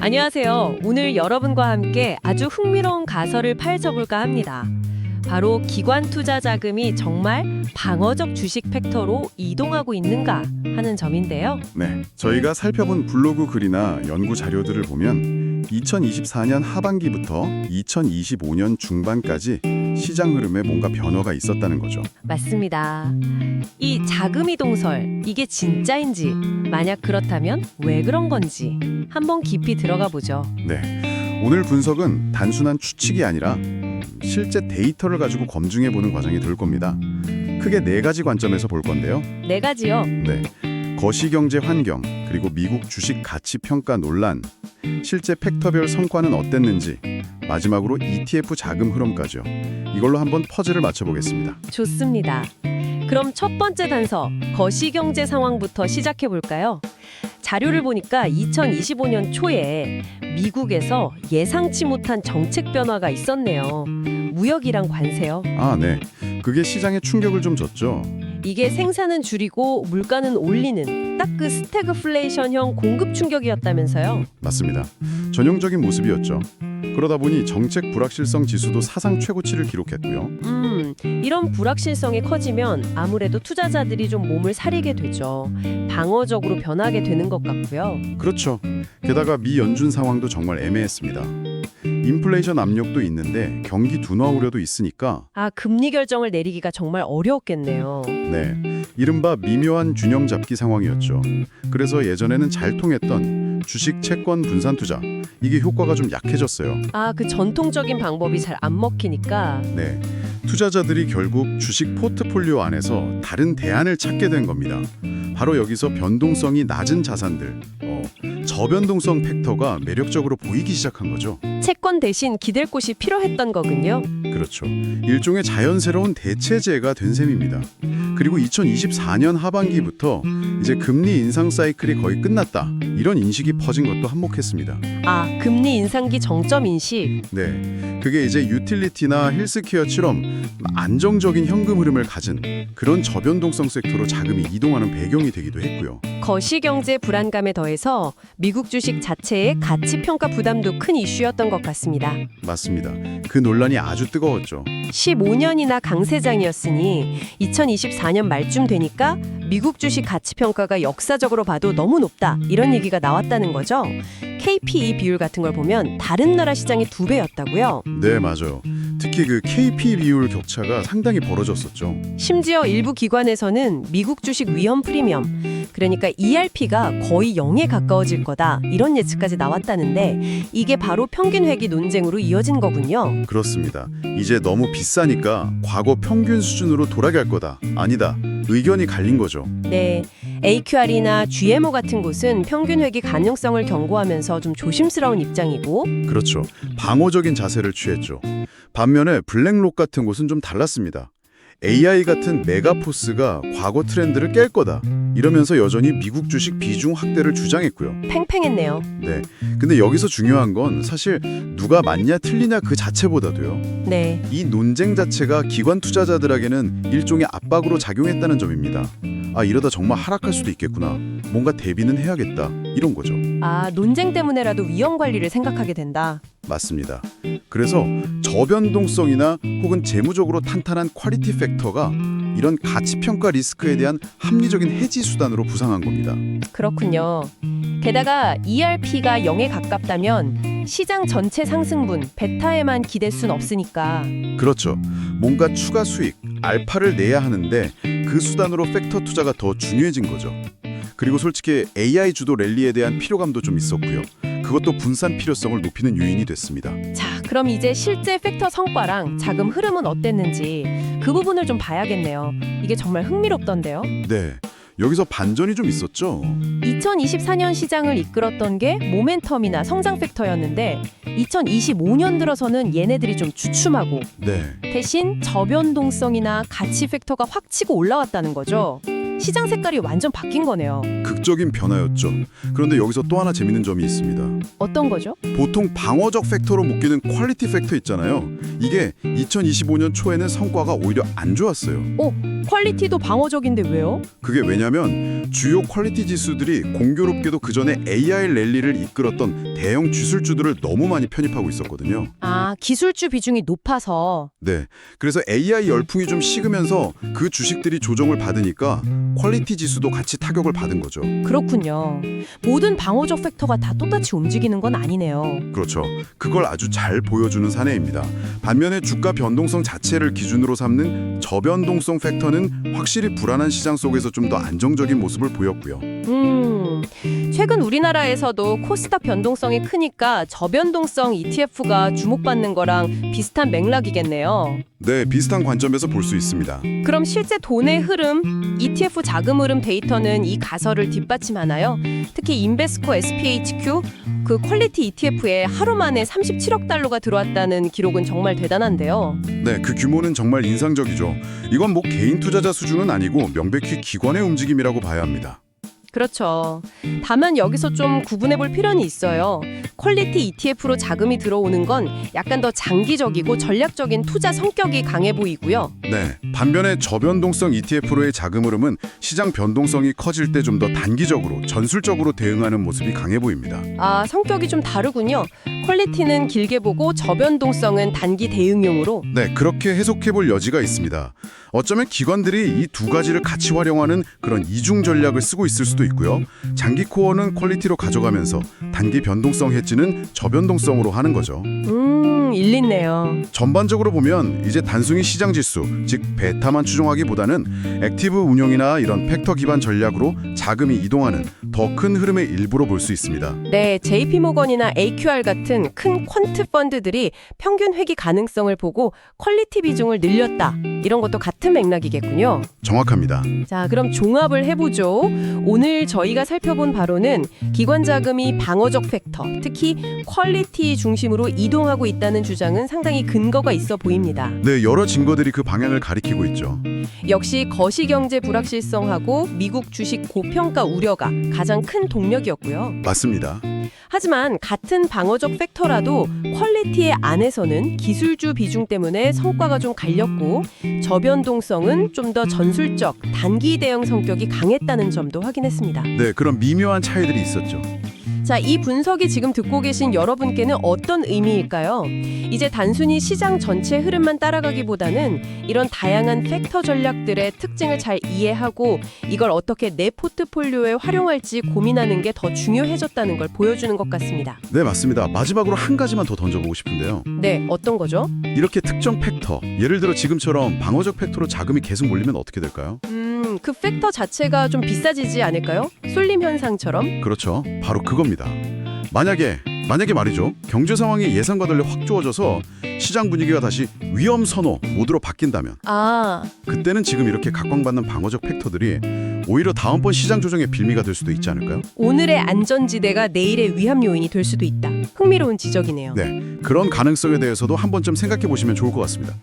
안녕하세요. 오늘 여러분과 함께 아주 흥미로운 가설을 파헤쳐볼까 합니다. 바로 기관 투자 자금이 정말 방어적 주식 팩터로 이동하고 있는가 하는 점인데요. 네, 저희가 살펴본 블로그 글이나 연구 자료들을 보면 2024년 하반기부터 2025년 중반까지 시장 흐름에 뭔가 변화가 있었다는 거죠. 맞습니다. 이 자금 이 동설 이게 진짜인지 만약 그렇다면 왜 그런 건지 한번 깊이 들어가 보죠. 네, 오늘 분석은 단순한 추측이 아니라 실제 데이터를 가지고 검증해 보는 과정이 될 겁니다. 크게 네 가지 관점에서 볼 건데요. 네 가지요. 네. 거시경제 환경, 그리고 미국 주식 가치 평가 논란, 실제 팩터별 성과는 어땠는지, 마지막으로 ETF 자금 흐름까지요. 이걸로 한번 퍼즐을 맞춰보겠습니다. 좋습니다. 그럼 첫 번째 단서 거시경제 상황부터 시작해 볼까요? 자료를 보니까 2025년 초에 미국에서 예상치 못한 정책 변화가 있었네요. 무역이랑 관세요. 아, 네. 그게 시장에 충격을 좀 줬죠. 이게 생산은 줄이고 물가는 올리는 딱 그 스태그플레이션형 공급 충격이었다면서요. 맞습니다. 전형적인 모습이었죠. 그러다 보니 정책 불확실성 지수도 사상 최고치를 기록했고요. 음, 이런 불확실성이 커지면 아무래도 투자자들이 좀 몸을 사리게 되죠. 방어적으로 변하게 되는 것 같고요. 그렇죠. 게다가 미 연준 상황도 정말 애매했습니다. 인플레이션 압력도 있는데 경기 둔화 우려도 있으니까 아, 금리 결정을 내리기가 정말 어려웠겠네요. 네, 이른바 미묘한 균형 잡기 상황이었죠. 그래서 예전에는 잘 통했던 주식 채권 분산 투자 이게 효과가 좀 약해졌어요. 아, 그 전통적인 방법이 잘 안 먹히니까. 네, 투자자들이 결국 주식 포트폴리오 안에서 다른 대안을 찾게 된 겁니다. 바로 여기서 변동성이 낮은 자산들, 어, 저변동성 팩터가 매력적으로 보이기 시작한 거죠. 채권 대신 기댈 곳이 필요했던 거군요. 그렇죠. 일종의 자연스러운 대체제가 된 셈입니다. 그리고 2024년 하반기부터 이제 금리 인상 사이클이 거의 끝났다. 이런 인식이 퍼진 것도 한몫했습니다. 아, 금리 인상기 정점 인식. 네. 그게 이제 유틸리티나 헬스케어처럼 안정적인 현금 흐름을 가진 그런 저변동성 섹터로 자금이 이동하는 배경이 되기도 했고요. 거시경제 불안감에 더해서 미국 주식 자체의 가치 평가 부담도 큰 이슈였던 것 같습니다. 맞습니다. 그 논란이 아주 뜨거웠죠. 15년이나 강세장이었으니 2024년 말쯤 되니까 미국 주식 가치 평가가 역사적으로 봐도 너무 높다 이런 얘기가 나왔다는 거죠. KPE 비율 같은 걸 보면 다른 나라 시장의 두 배였다고요. 네, 맞아요. 특히 그 KP 비율 격차가 상당히 벌어졌었죠. 심지어 일부 기관에서는 미국 주식 위험 프리미엄 그러니까 ERP가 거의 0에 가까워질 거다 이런 예측까지 나왔다는데 이게 바로 평균 회귀 논쟁으로 이어진 거군요. 그렇습니다. 이제 너무 비싸니까 과거 평균 수준으로 돌아갈 거다. 아니다. 의견이 갈린 거죠. 네. AQR이나 GMO 같은 곳은 평균 회귀 가능성을 경고하면서 좀 조심스러운 입장이고 그렇죠. 방어적인 자세를 취했죠. 반면에 블랙록 같은 곳은 좀 달랐습니다. AI 같은 메가포스가 과거 트렌드를 깰 거다. 이러면서 여전히 미국 주식 비중 확대를 주장했고요. 팽팽했네요. 네. 근데 여기서 중요한 건 사실 누가 맞냐 틀리냐 그 자체보다도요. 네. 이 논쟁 자체가 기관 투자자들에게는 일종의 압박으로 작용했다는 점입니다. 아 이러다 정말 하락할 수도 있겠구나. 뭔가 대비는 해야겠다. 이런 거죠. 아, 논쟁 때문에라도 위험 관리를 생각하게 된다. 맞습니다. 그래서 저변동성이나 혹은 재무적으로 탄탄한 퀄리티 팩터가 이런 가치 평가 리스크에 대한 합리적인 해지 수단으로 부상한 겁니다. 그렇군요. 게다가 ERP가 0에 가깝다면 시장 전체 상승분 베타에만 기댈 순 없으니까 그렇죠. 뭔가 추가 수익, 알파를 내야 하는데 그 수단으로 팩터 투자가 더 중요해진 거죠. 그리고 솔직히 AI 주도 랠리에 대한 피로감도 좀 있었고요. 그것도 분산 필요성을 높이는 요인이 됐습니다. 자, 그럼 이제 실제 팩터 성과랑 자금 흐름은 어땠는지 그 부분을 좀 봐야겠네요. 이게 정말 흥미롭던데요. 네. 여기서 반전이 좀 있었죠. 2024년 시장을 이끌었던 게 모멘텀이나 성장 팩터였는데 2025년 들어서는 얘네들이 좀 주춤하고 네. 대신 저변동성이나 가치 팩터가 확 치고 올라왔다는 거죠. 시장 색깔이 완전 바뀐 거네요. 극적인 변화였죠. 그런데 여기서 또 하나 재밌는 점이 있습니다. 어떤 거죠? 보통 방어적 팩터로 묶이는 퀄리티 팩터 있잖아요. 이게 2025년 초에는 성과가 오히려 안 좋았어요. 퀄리티도 방어적인데 왜요? 그게 왜냐면 주요 퀄리티 지수들이 공교롭게도 그 전에 AI 랠리를 이끌었던 대형 주술주들을 너무 많이 편입하고 있었거든요. 아, 기술주 비중이 높아서. 네. 그래서 AI 열풍이 좀 식으면서 그 주식들이 조정을 받으니까 퀄리티 지수도 같이 타격을 받은 거죠. 그렇군요. 모든 방어적 팩터가 다 똑같이 움직이는 건 아니네요. 그렇죠. 그걸 아주 잘 보여주는 사례입니다. 반면에 주가 변동성 자체를 기준으로 삼는 저변동성 팩터는 확실히 불안한 시장 속에서 좀 더 안정적인 모습을 보였고요. 음, 최근 우리나라에서도 코스닥 변동성이 크니까 저변동성 ETF가 주목받는 거랑 비슷한 맥락이겠네요. 네, 비슷한 관점에서 볼 수 있습니다. 그럼 실제 돈의 흐름, ETF 자금 흐름 데이터는 이 가설을 뒷받침하나요? 특히 인베스코 SPHQ 그 퀄리티 ETF에 하루 만에 37억 달러가 들어왔다는 기록은 정말 대단한데요. 네, 그 규모는 정말 인상적이죠. 이건 뭐 개인 투자자 수준은 아니고 명백히 기관의 움직임이라고 봐야 합니다. 그렇죠. 다만 여기서 좀 구분해 볼 필요는 있어요. 퀄리티 ETF로 자금이 들어오는 건 약간 더 장기적이고 전략적인 투자 성격이 강해 보이고요. 네, 반면에 저변동성 ETF로의 자금 흐름은 시장 변동성이 커질 때 좀 더 단기적으로 전술적으로 대응하는 모습이 강해 보입니다. 아, 성격이 좀 다르군요. 퀄리티는 길게 보고 저변동성은 단기 대응용으로 네, 그렇게 해석해 볼 여지가 있습니다. 어쩌면 기관들이 이 두 가지를 같이 활용하는 그런 이중 전략을 쓰고 있을 수도 있고요. 장기 코어는 퀄리티로 가져가면서 단기 변동성 해지는 저변동성으로 하는 거죠. 음, 일리네요. 전반적으로 보면 이제 단순히 시장 지수, 즉 베타만 추종하기보다는 액티브 운용이나 이런 팩터 기반 전략으로 자금이 이동하는 더 큰 흐름의 일부로 볼 수 있습니다. 네, JP모건이나 AQR 같은 큰 퀀트 펀드들이 평균 회기 가능성을 보고 퀄리티 비중을 늘렸다. 이런 것도 같은 맥락이겠군요. 정확합니다. 자, 그럼 종합을 해보죠. 오늘 저희가 살펴본 바로는 기관 자금이 방어적 팩터, 특히 퀄리티 중심으로 이동하고 있다는 주장은 상당히 근거가 있어 보입니다. 네, 여러 증거들이 그 방향을 가리키고 있죠. 역시 거시경제 불확실성하고 미국 주식 고평가 우려가 가장 큰 동력이었고요. 맞습니다. 하지만 같은 방어적 팩터라도 퀄리티의 안에서는 기술주 비중 때문에 성과가 좀 갈렸고 저변동성은 좀 더 전술적 단기 대응 성격이 강했다는 점도 확인했습니다. 네, 그런 미묘한 차이들이 있었죠. 자, 이 분석이 지금 듣고 계신 여러분께는 어떤 의미일까요? 이제 단순히 시장 전체 흐름만 따라가기보다는 이런 다양한 팩터 전략들의 특징을 잘 이해하고 이걸 어떻게 내 포트폴리오에 활용할지 고민하는 게 더 중요해졌다는 걸 보여주는 것 같습니다. 네, 맞습니다. 마지막으로 한 가지만 더 던져보고 싶은데요. 네, 어떤 거죠? 이렇게 특정 팩터, 예를 들어 지금처럼 방어적 팩터로 자금이 계속 몰리면 어떻게 될까요? 음, 그 팩터 자체가 좀 비싸지지 않을까요? 쏠림 현상처럼? 그렇죠. 바로 그겁니다. 만약에 만약에 말이죠. 경제 상황이 예상과 달리 확 좋아져서 시장 분위기가 다시 위험 선호 모드로 바뀐다면 아, 그때는 지금 이렇게 각광받는 방어적 팩터들이 오히려 다음번 시장 조정의 빌미가 될 수도 있지 않을까요? 오늘의 안전지대가 내일의 위험 요인이 될 수도 있다. 흥미로운 지적이네요. 네. 그런 가능성에 대해서도 한 번쯤 생각해 보시면 좋을 것 같습니다.